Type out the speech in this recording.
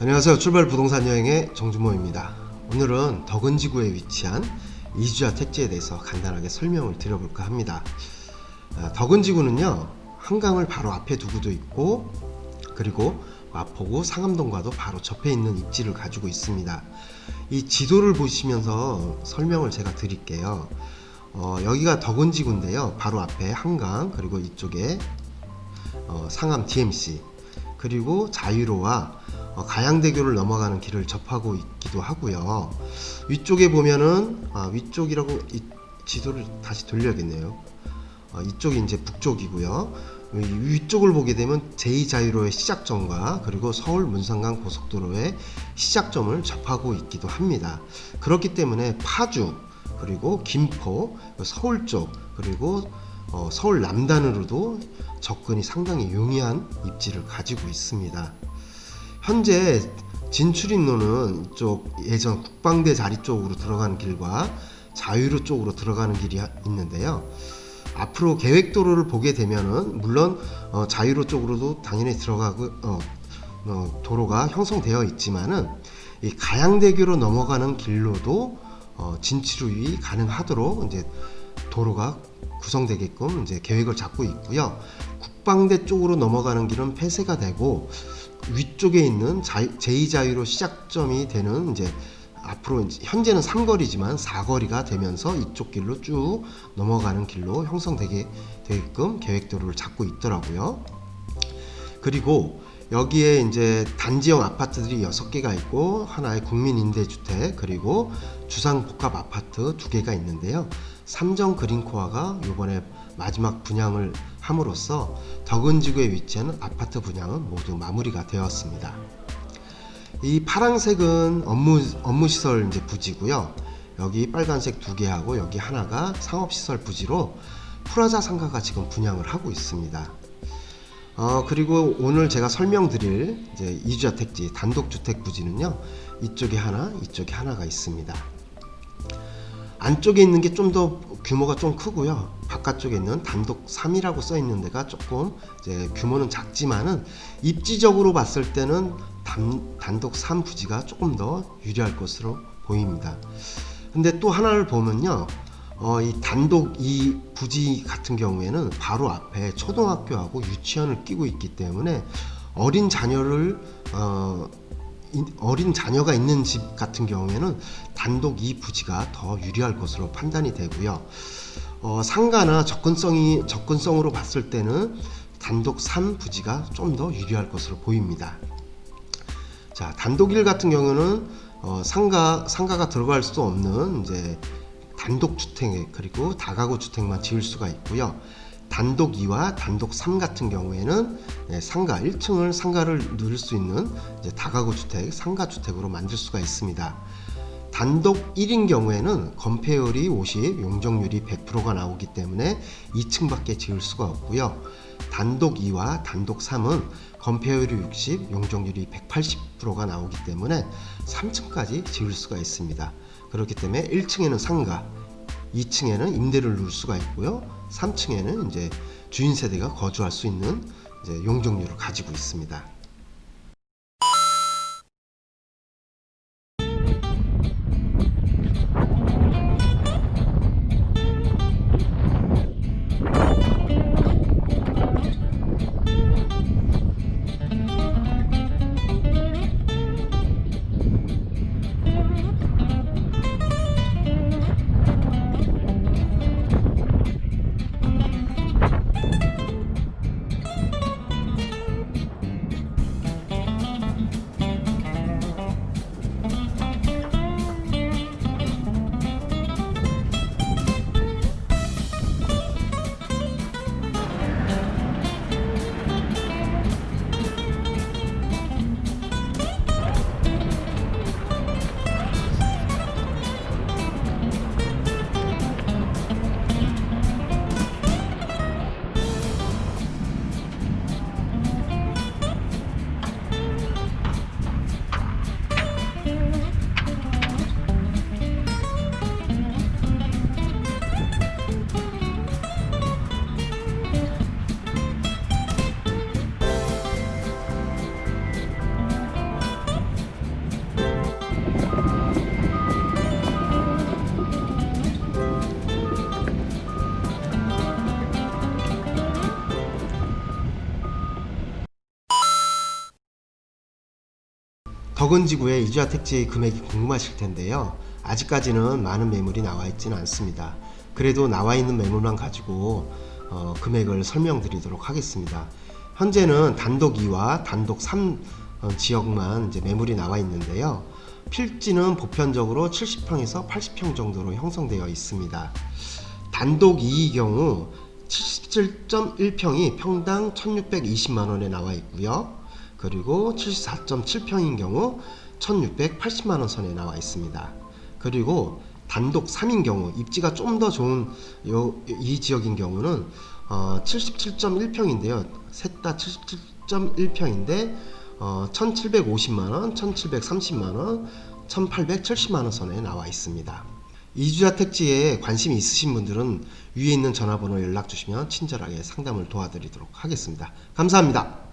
안녕하세요. 출발 부동산 여행의 정준모입니다. 오늘은 덕은지구에 위치한 이주야 택지에 대해서 간단하게 설명을 드려볼까 합니다. 아, 덕은지구는요, 한강을 바로 앞에 두고도 있고, 그리고 마포구 상암동과도 바로 접해 있는 입지를 가지고 있습니다. 이 지도를 보시면서 설명을 제가 드릴게요. 어, 여기가 덕은지구인데요. 바로 앞에 한강, 그리고 이쪽에 어, 상암 DMC, 그리고 자유로와 어, 가양대교를 넘어가는 길을 접하고 있기도 하고요. 위쪽에 보면은 아, 위쪽이라고 이 지도를 다시 돌려야겠네요. 어, 이쪽이 이제 북쪽이고요. 이 위쪽을 보게 되면 제2자유로의 시작점과 그리고 서울 문상강 고속도로의 시작점을 접하고 있기도 합니다. 그렇기 때문에 파주 그리고 김포 서울 쪽 그리고 어, 서울 남단으로도 접근이 상당히 용이한 입지를 가지고 있습니다. 현재 진출입로는 이쪽 예전 국방대 자리 쪽으로 들어가는 길과 자유로 쪽으로 들어가는 길이 하- 있는데요. 앞으로 계획 도로를 보게 되면은 물론 어, 자유로 쪽으로도 당연히 들어가고 어, 어, 도로가 형성되어 있지만은 이 가양대교로 넘어가는 길로도 어, 진출이 가능하도록 이제 도로가 구성되게끔 이제 계획을 잡고 있고요. 국방대 쪽으로 넘어가는 길은 폐쇄가 되고 위쪽에 있는 제2자유로 시작점이 되는 이제 앞으로 이제 현재는 3거리지만 4거리가 되면서 이쪽 길로 쭉 넘어가는 길로 형성되게 되게끔 계획도로를 잡고 있더라고요. 그리고 여기에 이제 단지형 아파트들이 6개가 있고 하나의 국민임대주택 그리고 주상복합 아파트 두 개가 있는데요. 삼정 그린코아가 이번에 마지막 분양을 함으로써 덕은지구에 위치하는 아파트 분양은 모두 마무리가 되었습니다. 이 파란색은 업무 업무 시설 이제 부지고요. 여기 빨간색 두 개하고 여기 하나가 상업 시설 부지로 프라자 상가가 지금 분양을 하고 있습니다. 어, 그리고 오늘 제가 설명드릴 이제 이주자 택지 단독 주택 부지는요. 이쪽에 하나, 이쪽에 하나가 있습니다. 안쪽에 있는 게 좀 더 규모가 좀 크고요. 바깥쪽에 있는 단독 3이라고 써 있는 데가 조금 이제 규모는 작지만은 입지적으로 봤을 때는 단, 단독 3 부지가 조금 더 유리할 것으로 보입니다. 근데 또 하나를 보면요. 어, 이 단독 이 부지 같은 경우에는 바로 앞에 초등학교하고 유치원을 끼고 있기 때문에 어린 자녀를 어, 이- 어린 자녀가 있는 집 같은 경우에는 단독 이 부지가 더 유리할 것으로 판단이 되고요. 어, 상가나 접근성이 접근성으로 봤을 때는 단독 3 부지가 좀 더 유리할 것으로 보입니다. 자, 단독 1 같은 경우는 어, 상가 상가가 들어갈 수 없는 이제 단독 주택 그리고 다가구 주택만 지을 수가 있고요. 단독 2와 단독 3 같은 경우에는 예, 상가 1층을 상가를 누릴 수 있는 다가구 주택, 상가 주택으로 만들 수가 있습니다. 단독 1인 경우에는 건폐율이 50, 용적률이 100%가 나오기 때문에 2층밖에 지을 수가 없고요. 단독 2와 단독 3은 건폐율이 60, 용적률이 180%가 나오기 때문에 3층까지 지을 수가 있습니다. 그렇기 때문에 1층에는 상가, 2층에는 임대를 누릴 수가 있고요. 3층에는 이제 주인 세대가 거주할 수 있는 이제 용적률을 가지고 있습니다. 덕은지구의 이주아 택지 금액이 궁금하실 텐데요. 아직까지는 많은 매물이 나와 있지는 않습니다. 그래도 나와 있는 매물만 가지고 어, 금액을 설명드리도록 하겠습니다. 현재는 단독 2와 단독 3 어, 지역만 이제 매물이 나와 있는데요. 필지는 보편적으로 70평에서 80평 정도로 형성되어 있습니다. 단독 2의 경우 77.1평이 평당 1620만 원에 나와 있고요. 그리고 74.7평인 경우 1680만 원 선에 나와 있습니다. 그리고 단독 3인 경우 입지가 좀 더 좋은 요, 이 지역인 경우는 어, 77.1평인데요. 셋 다 77.1평인데 어, 1,750만 원, 1,730만 원, 1,870만 원 선에 나와 있습니다. 이주자 택지에 관심이 있으신 분들은 위에 있는 전화번호 연락 주시면 친절하게 상담을 도와드리도록 하겠습니다. 감사합니다.